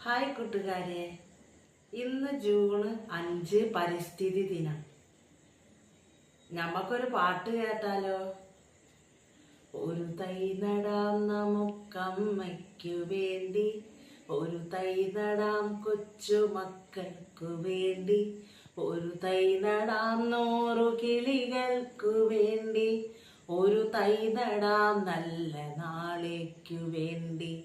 Hi കൂട്ടുകാരെ. ഇന്ന് June അഞ്ച് പരിസ്ഥിതി ദിനം. നമുക്കൊരു പാട്ട് കേട്ടാലോ? ഒരു തൈ നടാം നമുക്കമ്മയ്ക്കു വേണ്ടി. ഒരു തൈ നടാം കൊച്ചു മക്കൾക്കു വേണ്ടി. ഒരു തൈ നടാം നൂറു കിളികൾക്കു വേണ്ടി. ഒരു തൈ നടാം നല്ല നാളേക്കു വേണ്ടി.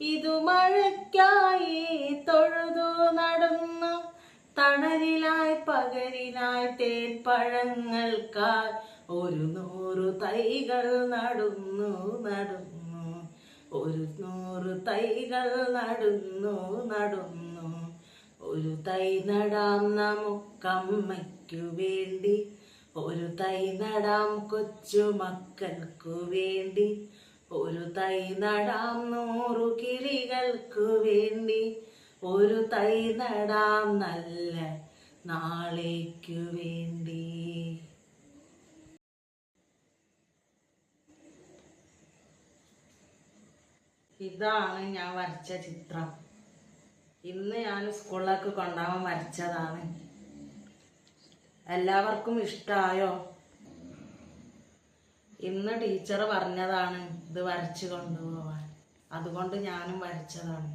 ഇതു മഴയ്ക്കായി തൊഴുതു നടന്നു. തണലിലായി പകരിലായി തേൻപഴങ്ങൾക്കായി ഒരു നൂറു തൈകൾ നടന്നു നടന്നു. ഒരു നൂറ് തൈകൾ നടന്നു നടന്നു. ഒരു തൈ നടാം നമുക്കമ്മയ്ക്കു വേണ്ടി. ഒരു തൈ നടാം കൊച്ചു മക്കൾക്കു വേണ്ടി. ഒരു തൈ നടാം നൂറു കിളികൾക്കു വേണ്ടി. ഒരു തൈ നടാം നല്ല നാളേക്കു വേണ്ടി. ഇതാണ് ഞാൻ വരച്ച ചിത്രം. ഇന്ന് ഞാൻ സ്കൂളിലേക്ക് കൊണ്ടുപോകാൻ വരച്ചതാണ്. എല്ലാവർക്കും ഇഷ്ടമായോ ഇന്ന് ടീച്ചർ പറഞ്ഞതാണ് ഇത് വരച്ച് കൊണ്ടുപോവാൻ. അതുകൊണ്ട് ഞാനും വരച്ചതാണ്.